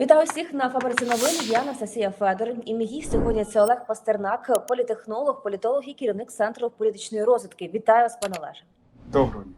Вітаю всіх на фабриці новин. Я Анастасія Федорин. І мій гість сьогодні це Олег Пастернак, політехнолог, політолог і керівник центру політичної розвитки. Вітаю вас, пане Олеже. Доброго дня.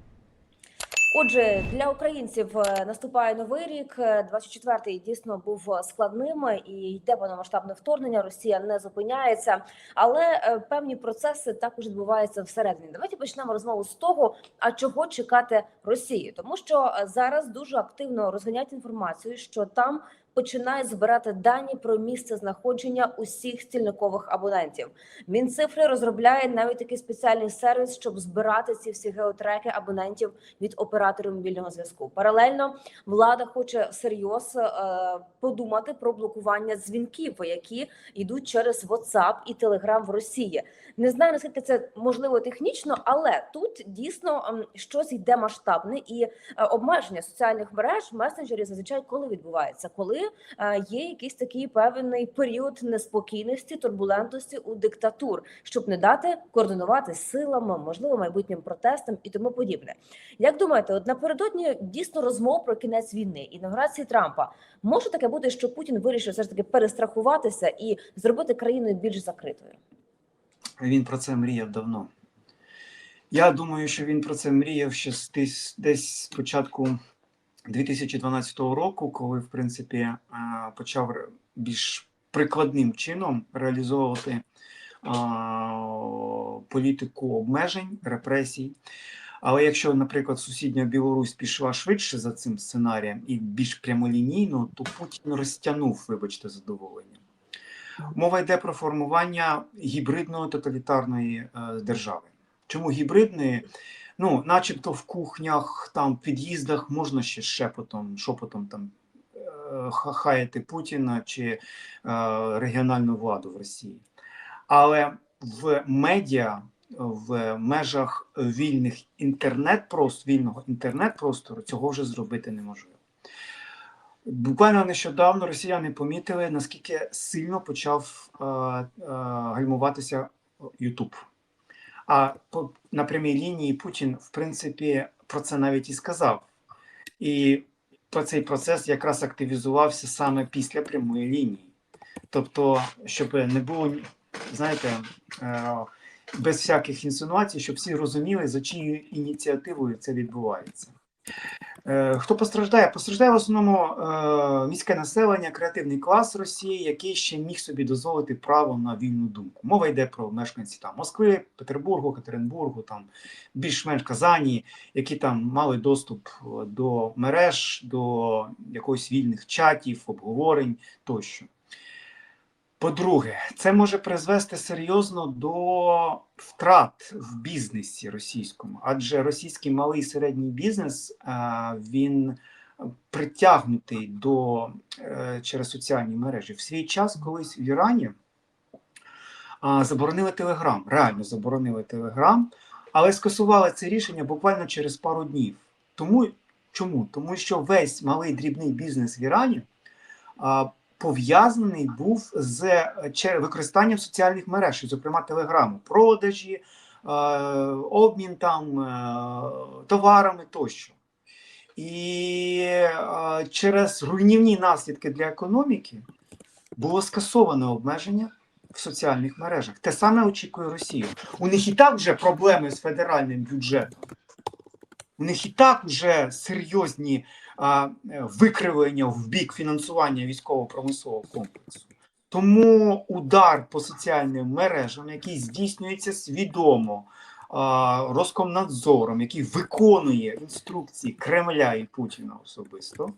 Отже, для українців е, наступає новий рік. Е, 24-й дійсно був складним і йде повномасштабне вторгнення. Росія не зупиняється, але е, певні процеси також відбуваються всередині. Давайте почнемо розмову з того, а чого чекати Росії, тому що е, зараз дуже активно розганяють інформацію, що там починає збирати дані про місце знаходження усіх стільникових абонентів. Мінцифри розробляє навіть такий спеціальний сервіс, щоб збирати ці всі геотреки абонентів від операторів мобільного зв'язку. Паралельно влада хоче всерйоз е, подумати про блокування дзвінків, які йдуть через WhatsApp і Telegram в Росії. Не знаю наскільки це можливо технічно, але тут дійсно ем, щось йде масштабне і е, обмеження соціальних мереж месенджерів зазвичай коли відбувається, коли є якийсь такий певний період неспокійності, турбулентності у диктатур, щоб не дати координувати силами, можливо, майбутнім протестам і тому подібне. Як думаєте, от напередодні дійсно розмов про кінець війни інаугурації Трампа може таке бути, що Путін вирішив все ж таки перестрахуватися і зробити країну більш закритою? Він про це мріяв давно. Я думаю, що він про це мріяв ще десь, десь з початку 2012 року, коли, в принципі, е, почав більш прикладним чином реалізовувати е, політику обмежень, репресій. Але якщо, наприклад, сусідня Білорусь пішла швидше за цим сценарієм і більш прямолінійно, то Путін розтягнув, вибачте, задоволення. Мова йде про формування гібридної тоталітарної е, держави. Чому гібридної? Ну, начебто в кухнях, там, в під'їздах можна ще шепотом, шепотом там е, хаяти Путіна чи е, регіональну владу в Росії. Але в медіа, в межах вільних інтернет-простору, вільного інтернет-простору цього вже зробити неможливо. Буквально нещодавно росіяни помітили, наскільки сильно почав е, е, гальмуватися Ютуб. А по, на прямій лінії Путін, в принципі, про це навіть і сказав. І про цей процес якраз активізувався саме після прямої лінії. Тобто, щоб не було, знаєте, е, без всяких інсинуацій, щоб всі розуміли, за чиєю ініціативою це відбувається. Е, Хто постраждає? Постраждає в основному е, міське населення, креативний клас Росії, який ще міг собі дозволити право на вільну думку. Мова йде про мешканців там Москви, Петербургу, Катеринбургу, там більш-менш Казані, які там мали доступ е, до мереж, до якогось вільних чатів, обговорень тощо. По-друге, це може призвести серйозно до втрат в бізнесі російському, адже російський малий і середній бізнес е, він притягнутий до е, через соціальні мережі. В свій час колись в Ірані заборонили Телеграм, реально заборонили Телеграм, але скасували це рішення буквально через пару днів. Тому чому? Тому що весь малий дрібний бізнес в Ірані пов'язаний був з е, використанням соціальних мереж, зокрема Телеграму, продажі, е, обмін там е, товарами тощо. І через руйнівні наслідки для економіки було скасовано обмеження в соціальних мережах. Те саме очікує Росія. У них і так вже проблеми з федеральним бюджетом. У них і так вже серйозні викривлення в бік фінансування військово-промислового комплексу. Тому удар по соціальним мережам, який здійснюється свідомо Роскомнадзором, який виконує інструкції Кремля і Путіна особисто,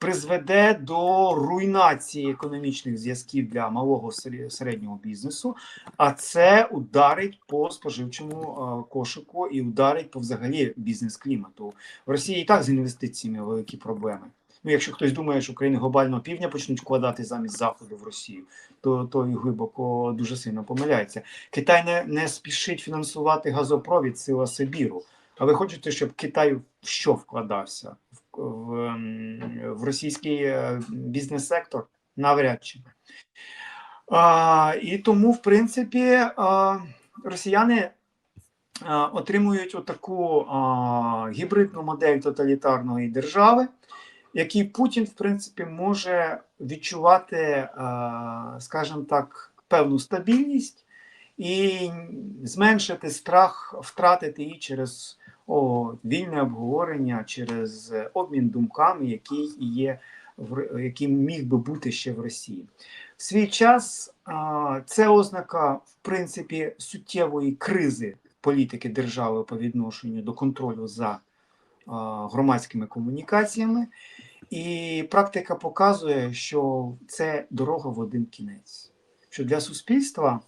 призведе до руйнації економічних зв'язків для малого середнього бізнесу, а це ударить по споживчому кошику і ударить по взагалі бізнес-клімату. В Росії і так з інвестиціями великі проблеми. Ну, якщо хтось думає, що країни глобального півдня почнуть вкладати замість заходу в Росію, то той глибоко дуже сильно помиляється. Китай не, не спішить фінансувати газопровід Сила Сибіру. А ви хочете, щоб Китай в що вкладався? В, в, російський е, бізнес-сектор? Навряд чи. А, і тому, в принципі, а, росіяни а, отримують отаку а, гібридну модель тоталітарної держави, який Путін, в принципі, може відчувати, е, скажімо так, певну стабільність і зменшити страх втратити її через о, вільне обговорення, через е, обмін думками, який є в який міг би бути ще в Росії. В свій час це ознака, в принципі, суттєвої кризи політики держави по відношенню до контролю за громадськими комунікаціями. І практика показує, що це дорога в один кінець. Що для суспільства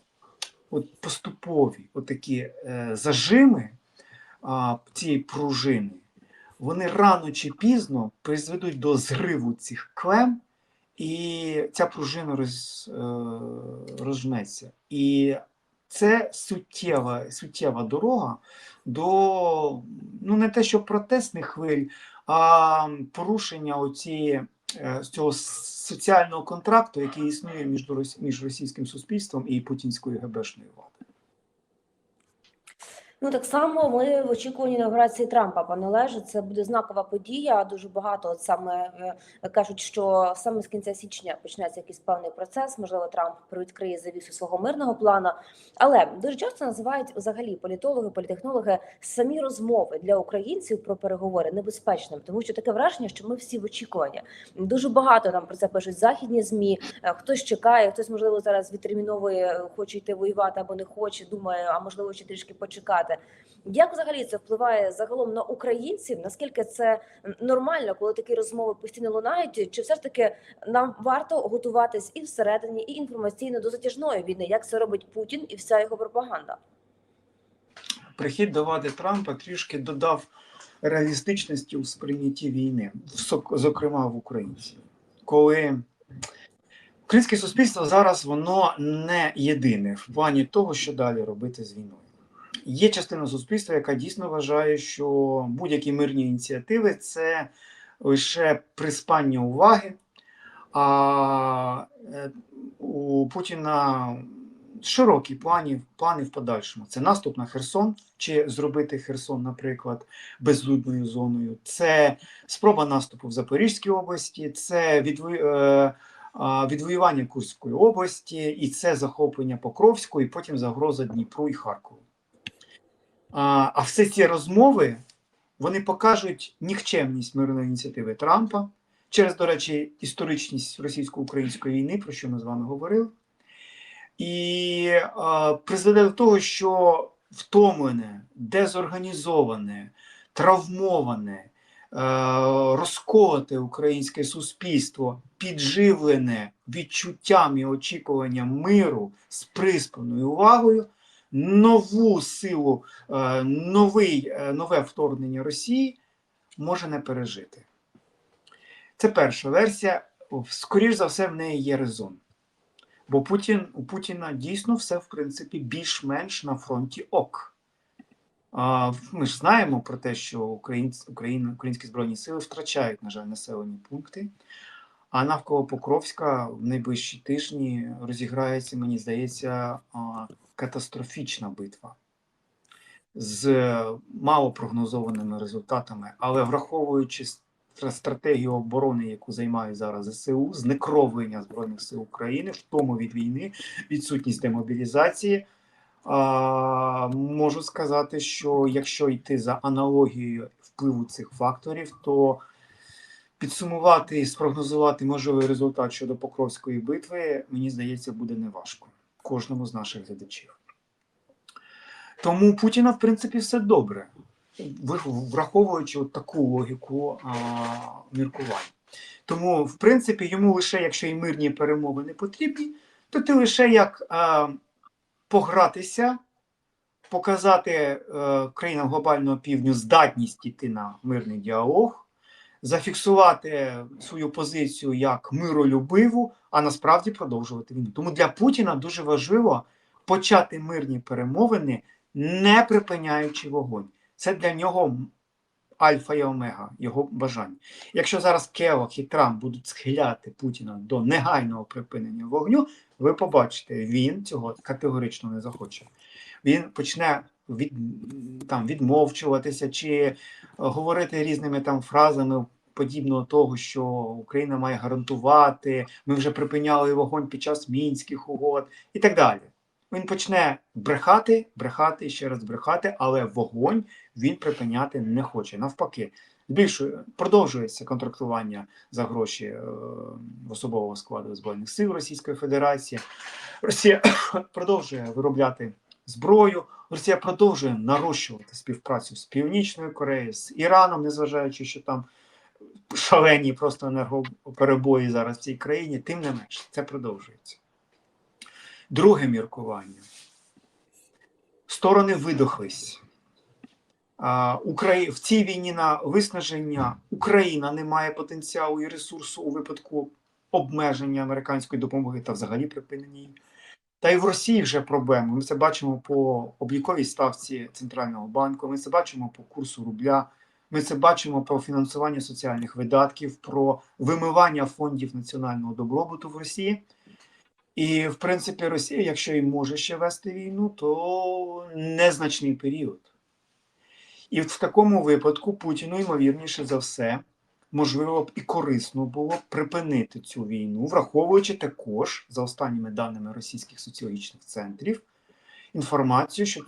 от поступові отакі е, зажими цієї пружини, вони рано чи пізно призведуть до зриву цих клем, і ця пружина роз, е, розжметься. І це суттєва, суттєва дорога до ну не те, що протестних хвиль, а порушення оцієї, е, цього соціального контракту, який існує між, між російським суспільством і путінською ГБшною владою. Ну так само ми в очікуванні інаугурації Трампа, пане це буде знакова подія. Дуже багато от саме е, кажуть, що саме з кінця січня почнеться якийсь певний процес. Можливо, Трамп привідкриє завісу свого мирного плану. Але дуже часто називають взагалі політологи, політехнологи самі розмови для українців про переговори небезпечним, тому що таке враження, що ми всі в очікуванні. Дуже багато нам про це пишуть західні змі. Е, Хтось чекає, хтось можливо зараз відтерміновує, хоче йти воювати або не хоче. Думає, а можливо ще трішки почекати. Як взагалі це впливає загалом на українців? Наскільки це нормально, коли такі розмови постійно лунають? Чи все ж таки нам варто готуватись і всередині, і інформаційно до затяжної війни, як це робить Путін і вся його пропаганда? Прихід до влади Трампа трішки додав реалістичності у сприйнятті війни, зокрема в українців. Коли українське суспільство зараз воно не єдине в плані того, що далі робити з війною. Є частина суспільства, яка дійсно вважає, що будь-які мирні ініціативи це лише приспання уваги. А е, у Путіна широкі плані, плани в подальшому. Це наступ на Херсон, чи зробити Херсон, наприклад, безлюдною зоною. Це спроба наступу в Запорізькій області, це відво... е, відвоювання Курської області, і це захоплення Покровської, і потім загроза Дніпру і Харкову. А, а всі ці розмови вони покажуть нікчемність мирної ініціативи Трампа через, до речі, історичність російсько-української війни, про що ми з вами говорили. І е, призведе до того, що втомлене, дезорганізоване, травмоване, е, розколоте українське суспільство, підживлене відчуттям і очікуванням миру з приспаною увагою, нову силу, е, новий, е, нове вторгнення Росії може не пережити. Це перша версія. Скоріш за все, в неї є резон. Бо Путін, у Путіна дійсно все, в принципі, більш-менш на фронті ок. Ми ж знаємо про те, що Україна, українські збройні сили втрачають, на жаль, населені пункти. А навколо Покровська в найближчі тижні розіграється, мені здається, катастрофічна битва з малопрогнозованими результатами, але враховуючи стратегію оборони, яку займає зараз ЗСУ, знекровлення Збройних сил України, втому від війни, відсутність демобілізації. А, можу сказати, що якщо йти за аналогією впливу цих факторів, то підсумувати і спрогнозувати можливий результат щодо Покровської битви, мені здається, буде неважко кожному з наших глядачів. Тому Путіна, в принципі, все добре, враховуючи от таку логіку а, міркувань. Тому, в принципі, йому лише, якщо і мирні перемови не потрібні, то ти лише як а, погратися, показати е, країнам глобального півдню здатність йти на мирний діалог, зафіксувати свою позицію як миролюбиву, а насправді продовжувати війну. Тому для Путіна дуже важливо почати мирні перемовини, не припиняючи вогонь. Це для нього альфа і омега, його бажання. Якщо зараз Келох і Трамп будуть схиляти Путіна до негайного припинення вогню, ви побачите, він цього категорично не захоче. Він почне від, там, відмовчуватися чи говорити різними там фразами подібного того, що Україна має гарантувати, ми вже припиняли вогонь під час мінських угод і так далі. Він почне брехати, брехати ще раз брехати, але вогонь він припиняти не хоче. Навпаки, збільшує, продовжується контрактування за гроші е, особового складу Збройних сил Російської Федерації. Росія продовжує виробляти зброю. Росія продовжує нарощувати співпрацю з Північною Кореєю, з Іраном, незважаючи, що там шалені просто енергоперебої зараз в цій країні, тим не менш, це продовжується. Друге міркування. Сторони видохлись. В цій війні на виснаження Україна не має потенціалу і ресурсу у випадку обмеження американської допомоги та взагалі припинення її. Та й в Росії вже проблеми. Ми це бачимо по обліковій ставці Центрального банку, ми це бачимо по курсу рубля, ми це бачимо про фінансування соціальних видатків, про вимивання фондів національного добробуту в Росії. І, в принципі, Росія, якщо і може ще вести війну, то незначний період. І в такому випадку Путіну, ймовірніше за все, можливо б і корисно було припинити цю війну, враховуючи також, за останніми даними російських соціологічних центрів, інформацію, що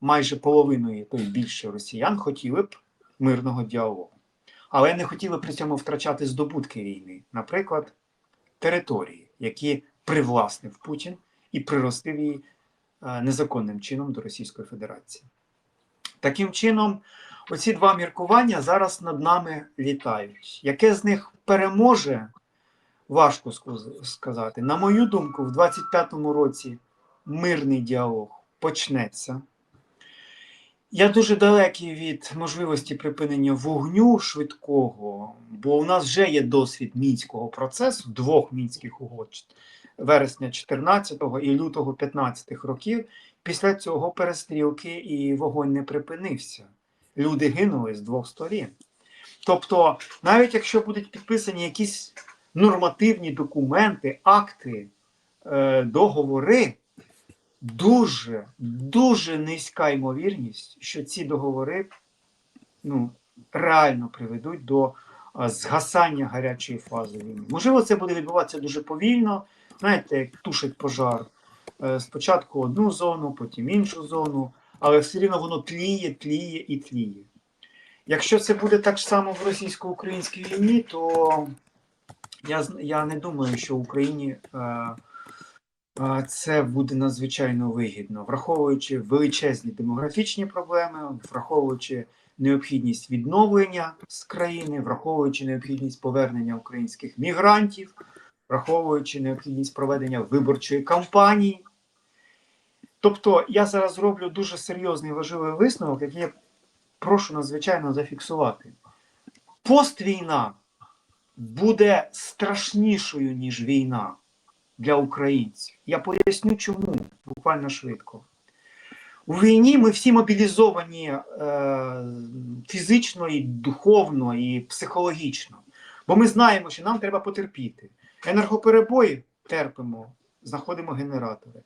майже половиною, то й більше росіян хотіли б мирного діалогу. Але не хотіли при цьому втрачати здобутки війни, наприклад, території, які привласнив Путін і приростив її е, незаконним чином до Російської Федерації. Таким чином, оці два міркування зараз над нами літають. Яке з них переможе, важко сказати. На мою думку, в 25-му році мирний діалог почнеться. Я дуже далекий від можливості припинення вогню швидкого, бо у нас вже є досвід мінського процесу, двох мінських угод вересня 14-го і лютого 15-х років. Після цього перестрілки і вогонь не припинився. Люди гинули з двох сторін. Тобто, навіть якщо будуть підписані якісь нормативні документи, акти, е, договори, дуже, дуже низька ймовірність, що ці договори ну, реально приведуть до згасання гарячої фази війни. Можливо, це буде відбуватися дуже повільно, знаєте, як тушить пожар. Е, Спочатку одну зону, потім іншу зону, але все рівно воно тліє, тліє і тліє. Якщо це буде так само в російсько-українській війні, то я, я не думаю, що в Україні е, е, це буде надзвичайно вигідно, враховуючи величезні демографічні проблеми, враховуючи необхідність відновлення з країни, враховуючи необхідність повернення українських мігрантів, враховуючи необхідність проведення виборчої кампанії. Тобто я зараз роблю дуже серйозний важливий висновок, який я прошу надзвичайно зафіксувати. Поствійна буде страшнішою, ніж війна для українців. Я поясню чому буквально швидко. У війні ми всі мобілізовані е, фізично, і духовно, і психологічно. Бо ми знаємо, що нам треба потерпіти. Енергоперебої терпимо, знаходимо генератори. Е,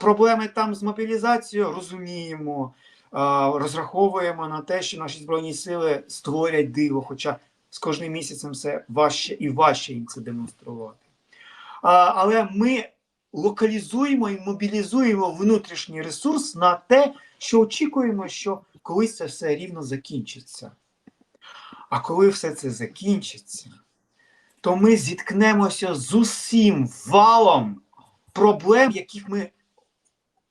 проблеми там з мобілізацією розуміємо, е, розраховуємо на те, що наші збройні сили створять диво, хоча з кожним місяцем все важче і важче їм це демонструвати. Але ми локалізуємо і мобілізуємо внутрішній ресурс на те, що очікуємо, що колись це все рівно закінчиться. А коли все це закінчиться, то ми зіткнемося з усім валом проблем, яких ми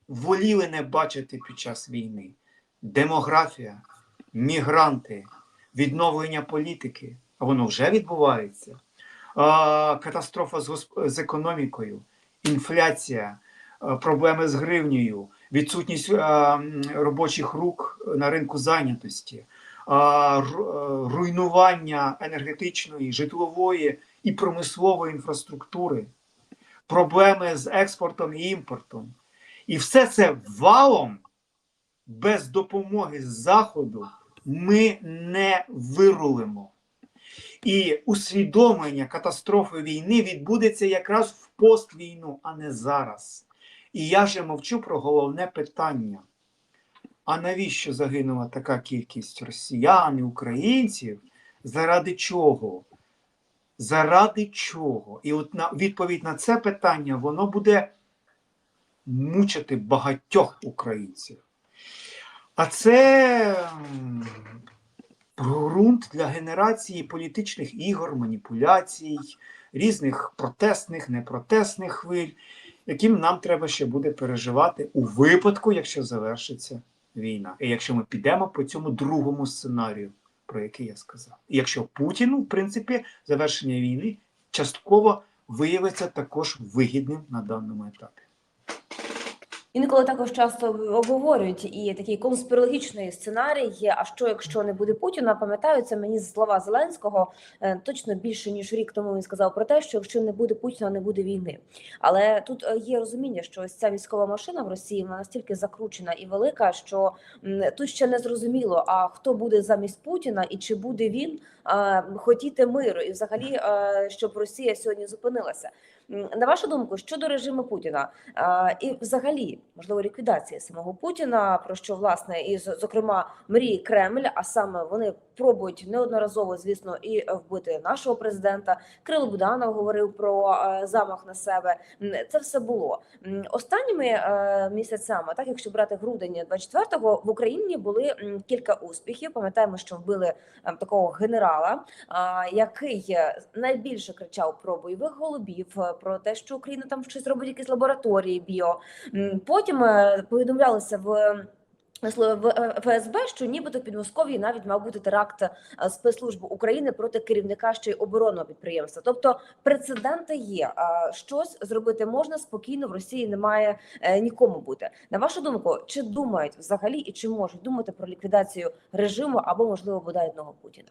воліли не бачити під час війни: демографія, мігранти, відновлення політики, а воно вже відбувається. Катастрофа з, з економікою, інфляція, проблеми з гривнею, відсутність робочих рук на ринку зайнятості, руйнування енергетичної, житлової і промислової інфраструктури, проблеми з експортом і імпортом. І все це валом без допомоги Заходу ми не вирулимо. І усвідомлення катастрофи війни відбудеться якраз в поствійну, а не зараз. І я вже мовчу про головне питання. А навіщо загинула така кількість росіян і українців Заради чого? Заради чого? І от на відповідь на це питання воно буде мучити багатьох українців. А це ґрунт для генерації політичних ігор, маніпуляцій, різних протестних, непротестних хвиль, яким нам треба ще буде переживати у випадку, якщо завершиться війна. І якщо ми підемо по цьому другому сценарію, про який я сказав. І якщо Путіну, в принципі, завершення війни частково виявиться також вигідним на даному етапі. Інколи також часто обговорюють і такий конспірологічний сценарій. є, А що якщо не буде Путіна? Пам'ятаються мені слова Зеленського е, точно більше ніж рік тому. Він сказав про те, що якщо не буде Путіна, не буде війни. Але тут е, є розуміння, що ось ця військова машина в Росії вона настільки закручена і велика, що тут ще не зрозуміло, а хто буде замість Путіна і чи буде він хотіти миру, і взагалі е, щоб Росія сьогодні зупинилася. На вашу думку, щодо режиму Путіна і взагалі можливо ліквідації самого Путіна, про що власне і зокрема мріє Кремль, а саме вони пробують неодноразово, звісно, і вбити нашого президента. Кирило Буданов говорив про замах на себе. Це все було останніми е, місяцями. Так, якщо брати грудень 24-го, в Україні були кілька успіхів. Пам'ятаємо, що вбили е, такого генерала, який е, найбільше кричав про бойових голубів, про те, що Україна там щось робить, якісь лабораторії біо. Потім е, повідомлялося в. В е, ФСБ, що нібито в Підмосков'ї навіть мав бути теракт е, спецслужб України проти керівника ще й оборонного підприємства. Тобто прецеденти є. Щось зробити можна спокійно в Росії немає е, нікому бути. На вашу думку, чи думають взагалі і чи можуть думати про ліквідацію режиму або можливо бодай одного Путіна?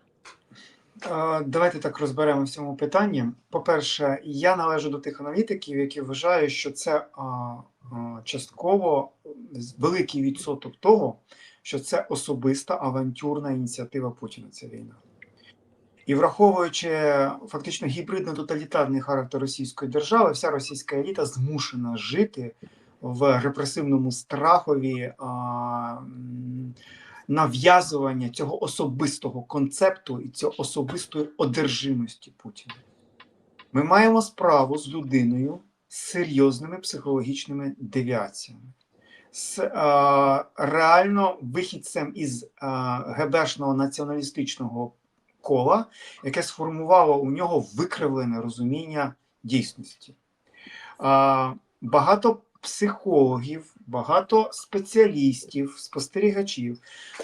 Давайте так розберемо в цьому питанні. По-перше, я належу до тих аналітиків, які вважають, що це частково великий відсоток того, що це особиста авантюрна ініціатива Путіна. Ця війна. І враховуючи фактично гібридно-тоталітарний характер російської держави, вся російська еліта змушена жити в репресивному страхові а, нав'язування цього особистого концепту і цього особистої одержимості Путіна. Ми маємо справу з людиною з серйозними психологічними девіаціями, з а, реально вихідцем із а, ГБшного націоналістичного кола, яке сформувало у нього викривлене розуміння дійсності. А, багато психологів, багато спеціалістів, спостерігачів,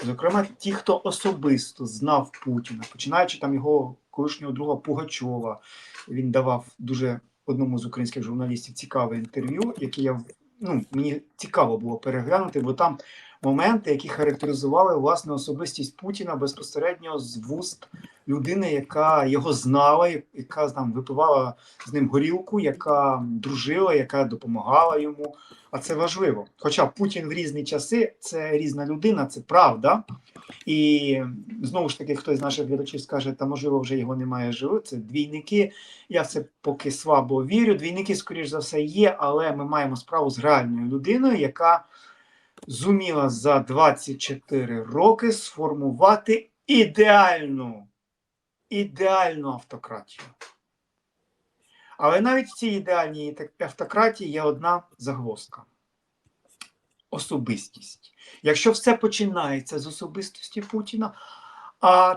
зокрема ті, хто особисто знав Путіна, починаючи там його колишнього друга Пугачова, він давав дуже одному з українських журналістів цікаве інтерв'ю, яке я ну, мені цікаво було переглянути, бо там моменти, які характеризували власне особистість Путіна безпосередньо з вуст людини, яка його знала, яка там випивала з ним горілку, яка дружила, яка допомагала йому. А це важливо. Хоча Путін в різні часи це різна людина, це правда. І знову ж таки, хтось з наших глядачів скаже, та можливо вже його немає живих. Це двійники. Я в це поки слабо вірю. Двійники, скоріш за все, є, але ми маємо справу з реальною людиною, яка зуміла за 24 роки сформувати ідеальну, ідеальну автократію. Але навіть в цій ідеальній автократії є одна загвоздка особистість. Якщо все починається з особистості Путіна, а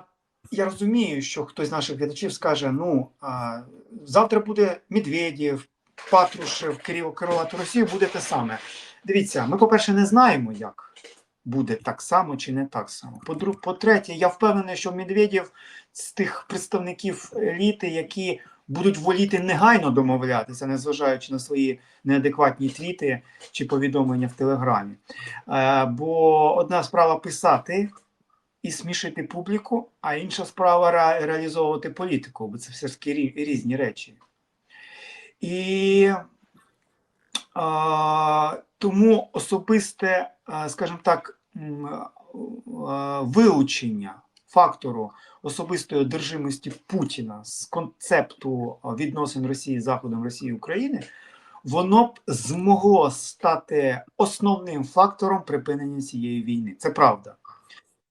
я розумію, що хтось з наших глядачів скаже: ну, а, завтра буде Медведєв, Патрушев, Кирило керувати Росію, буде те саме. Дивіться, ми, по-перше, не знаємо, як буде так само чи не так само. По-третє, я впевнений, що Медведєв з тих представників еліти, які будуть воліти негайно домовлятися, незважаючи на свої неадекватні твіти чи повідомлення в Телеграмі. Е, бо одна справа писати і смішити публіку, а інша справа ре- реалізовувати політику, бо це все ж таки рі- різні речі. І а, тому особисте, а, скажімо так, вилучення фактору особистої одержимості Путіна з концепту відносин Росії з Заходом Росії України, воно б змогло стати основним фактором припинення цієї війни. Це правда.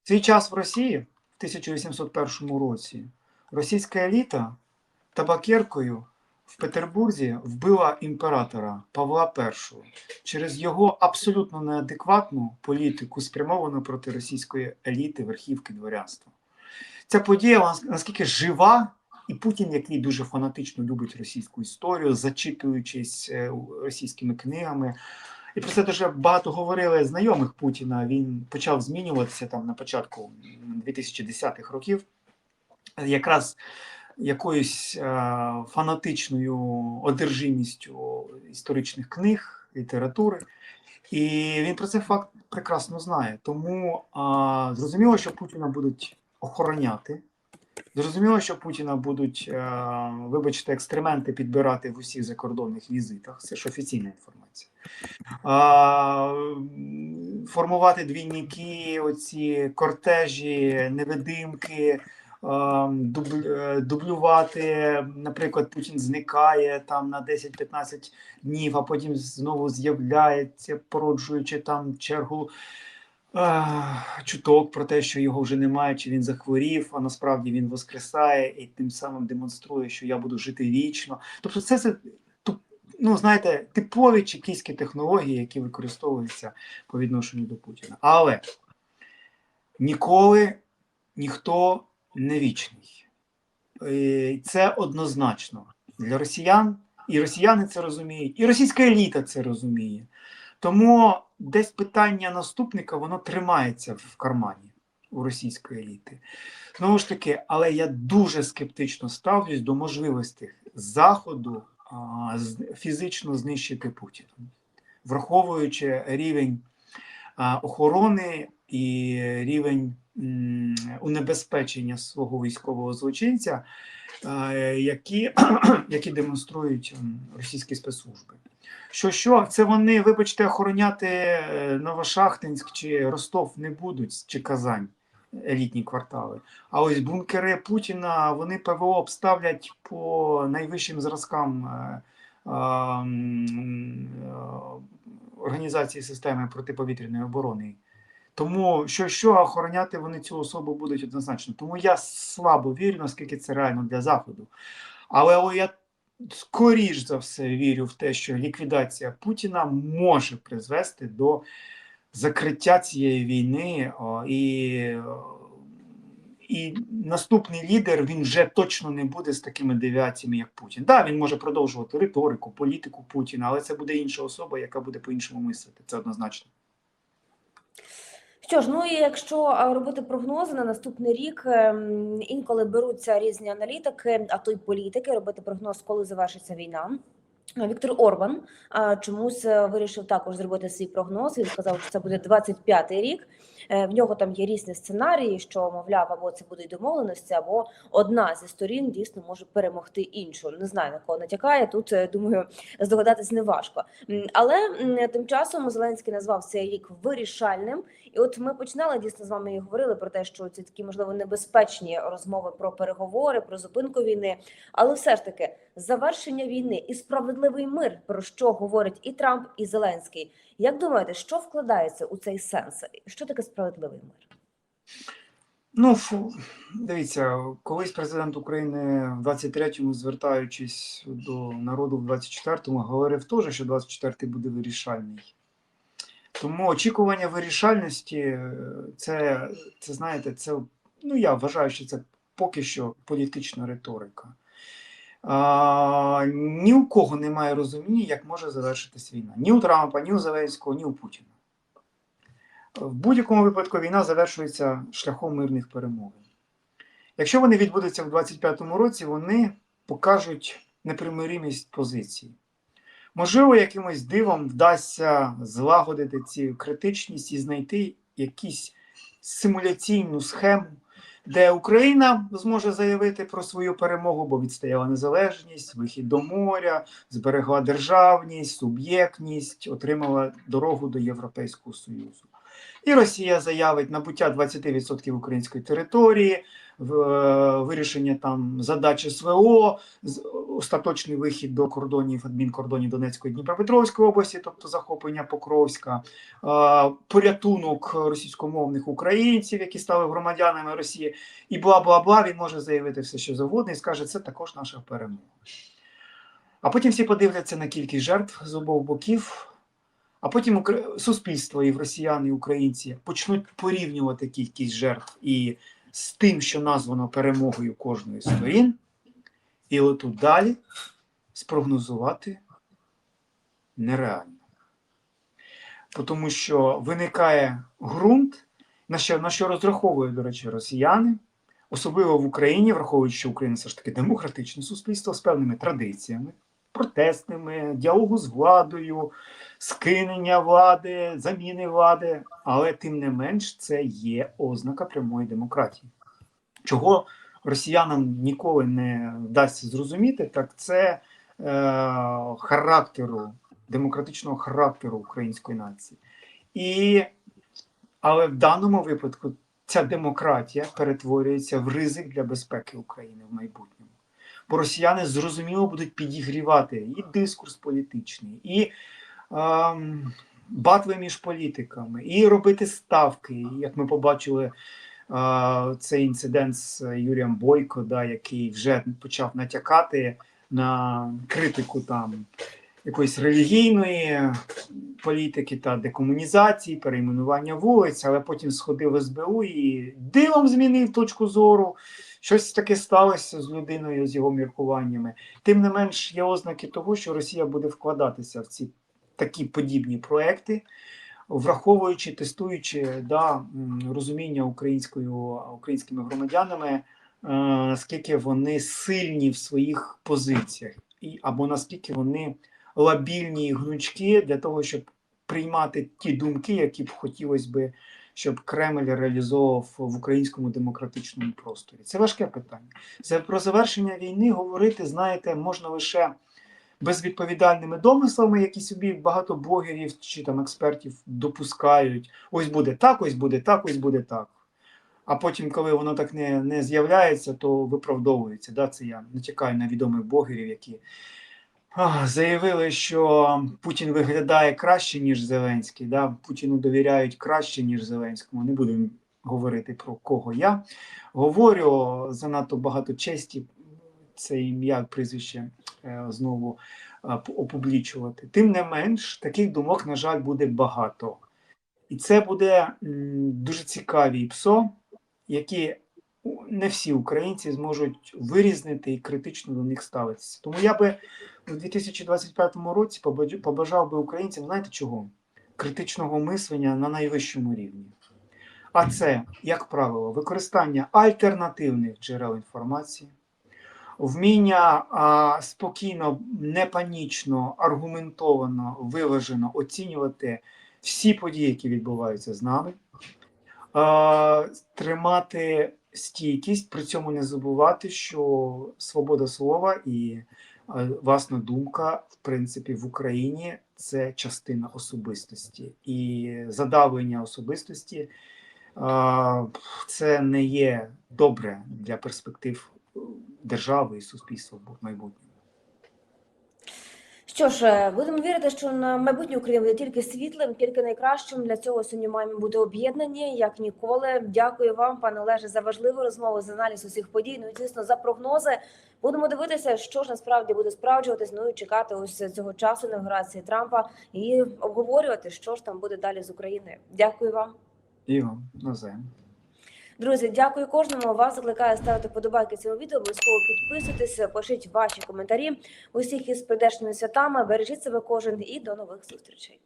В свій час в Росії, 1801 році російська еліта табакеркою в Петербурзі вбила імператора Павла І через його абсолютно неадекватну політику, спрямовану проти російської еліти, верхівки дворянства. Ця подія наскільки жива, і Путін, який дуже фанатично любить російську історію, зачитуючись е, російськими книгами. І про це дуже багато говорили знайомих Путіна. Він почав змінюватися там на початку 2010-х років. Якраз якоюсь е, фанатичною одержимістю історичних книг, літератури. І він про це факт прекрасно знає. Тому а, зрозуміло, що Путіна будуть охороняти. Зрозуміло, що Путіна будуть, е, вибачте, екстременти підбирати в усіх закордонних візитах. Це ж офіційна інформація. А, формувати двійники, оці кортежі, невидимки, а, дублювати. Наприклад, Путін зникає там на 10-15 днів, а потім знову з'являється, породжуючи там чергу е, чуток про те, що його вже немає, чи він захворів, а насправді він воскресає і тим самим демонструє, що я буду жити вічно. Тобто, це, це ну, знаєте, типові чекійські технології, які використовуються по відношенню до Путіна. Але ніколи ніхто не вічний. Це однозначно для росіян, і росіяни це розуміють, і російська еліта це розуміє. Тому десь питання наступника воно тримається в кармані у російської еліти. Знову ж таки, але я дуже скептично ставлюсь до можливості Заходу а, фізично знищити Путіна, враховуючи рівень а, охорони і рівень унебезпечення свого військового злочинця, які, які демонструють російські спецслужби. Що що, це вони, вибачте, охороняти е, Новошахтинськ чи Ростов не будуть, чи Казань, елітні квартали. А ось бункери Путіна вони ПВО обставлять по найвищим зразкам е, е, е, організації системи протиповітряної оборони. Тому що що охороняти вони цю особу будуть однозначно. Тому я слабо вірю, наскільки це реально для Заходу. Але я скоріш за все вірю в те, що ліквідація Путіна може призвести до закриття цієї війни. І, і наступний лідер він вже точно не буде з такими девіаціями, як Путін. Так, він може продовжувати риторику, політику Путіна, але це буде інша особа, яка буде по-іншому мислити. Це однозначно. Що ж, ну і якщо робити прогнози на наступний рік, ем, інколи беруться різні аналітики, а то й політики, робити прогноз, коли завершиться війна. Віктор Орбан чомусь е, вирішив також зробити свій прогноз. Він сказав, що це буде 25-й рік. Е, В нього там є різні сценарії, що мовляв, або це будуть домовленості, або одна зі сторін дійсно може перемогти іншу. Не знаю на кого натякає. Тут е, думаю, здогадатись неважко. Але тим часом Зеленський назвав цей рік вирішальним. І от ми починали дійсно з вами і говорили про те, що ці такі можливо небезпечні розмови про переговори, про зупинку війни. Але все ж таки завершення війни і справедливий мир, про що говорить і Трамп, і Зеленський. Як думаєте, що вкладається у цей сенс? Що таке справедливий мир? Ну, дивіться, колись президент України в 23-му, звертаючись до народу в 24-му, говорив теж, що 24-й буде вирішальний. Тому очікування вирішальності, е, це, це знаєте, це, ну я вважаю, що це поки що політична риторика. А, ні у кого немає розуміння, як може завершитись війна. Ні у Трампа, ні у Зеленського, ні у Путіна. В будь-якому випадку війна завершується шляхом мирних перемовин. Якщо вони відбудуться в 25-му році, вони покажуть непримиримість позиції. Можливо, якимось дивом вдасться злагодити цю критичність і знайти якусь симуляційну схему, де Україна зможе заявити про свою перемогу, бо відстояла незалежність, вихід до моря, зберегла державність, суб'єктність, отримала дорогу до Європейського Союзу. І Росія заявить набуття 20% української території, вирішення там задачі СВО, остаточний вихід до кордонів адмінкордонів Донецької Дніпропетровської області, тобто захоплення Покровська, е, порятунок російськомовних українців, які стали громадянами Росії, і бла бла бла. Він може заявити все, що завгодно, і скаже, це також наша перемога. А потім всі подивляться на кількість жертв з обох боків. А потім суспільство, і росіяни, і українці почнуть порівнювати кількість жертв і з тим, що названо перемогою кожної сторін, і отут далі спрогнозувати нереально. Тому що виникає ґрунт, на що, на що розраховують, до речі, росіяни, особливо в Україні, враховуючи, що Україна все ж таки демократичне суспільство з певними традиціями, протестними, діалогу з владою, скинення влади, заміни влади, але тим не менш це є ознака прямої демократії. Чого росіянам ніколи не вдасться зрозуміти, так це е, характеру, демократичного характеру української нації. І, але в даному випадку ця демократія перетворюється в ризик для безпеки України в майбутньому. Бо росіяни зрозуміло будуть підігрівати і дискурс політичний, і батви між політиками, і робити ставки. Як ми побачили, цей інцидент з Юрієм Бойко, да, який вже почав натякати на критику там якоїсь релігійної політики та декомунізації, перейменування вулиць, але потім сходив СБУ і дивом змінив точку зору. Щось таке сталося з людиною, з його міркуваннями. Тим не менш, є ознаки того, що Росія буде вкладатися в ці такі подібні проекти, враховуючи, тестуючи да, розуміння українською, українськими громадянами, е, наскільки вони сильні в своїх позиціях, і, або наскільки вони лабільні і гнучкі для того, щоб приймати ті думки, які б хотілося би, щоб Кремль реалізовував в українському демократичному просторі. Це важке питання. За про завершення війни говорити, знаєте, можна лише безвідповідальними домислами, які собі багато блогерів чи там експертів допускають. Ось буде так, ось буде так, ось буде так. А потім, коли воно так не, не з'являється, то виправдовується. Да? Це я натякаю на відомих блогерів, які а, заявили, що Путін виглядає краще, ніж Зеленський. Да? Путіну довіряють краще, ніж Зеленському. Не будемо говорити про кого я. Говорю занадто багато честі, це ім'я, прізвище е, знову е, опублічувати. Тим не менш, таких думок, на жаль, буде багато. І це буде дуже цікаві ПСО, які не всі українці зможуть вирізнити і критично до них ставитися. Тому я би у 2025 році побажав би українцям, знаєте чого? Критичного мислення на найвищому рівні. А це, як правило, використання альтернативних джерел інформації, вміння а, спокійно, не панічно, аргументовано, виважено оцінювати всі події, які відбуваються з нами, а, тримати стійкість, при цьому не забувати, що свобода слова і а, власна думка, в принципі, в Україні це частина особистості, і задавлення особистості це не є добре для перспектив держави і суспільства в майбутньому. Що ж, е, будемо вірити, що на майбутнє України буде тільки світлим, тільки найкращим. Для цього сьогодні маємо бути об'єднані як ніколи. Дякую вам, пане Олеже, за важливу розмову, за аналіз усіх подій. Ну і звісно, за прогнози. Будемо дивитися, що ж насправді буде справджуватись. Ну і чекати ось цього часу інаугурації Трампа і обговорювати, що ж там буде далі з Україною. Дякую вам. І вам навзаєм. Друзі, дякую кожному. Вас закликаю ставити подобайки цьому відео. Обов'язково підписуйтесь, пишіть ваші коментарі. Усіх із прийдешніми святами. Бережіть себе кожен і до нових зустрічей.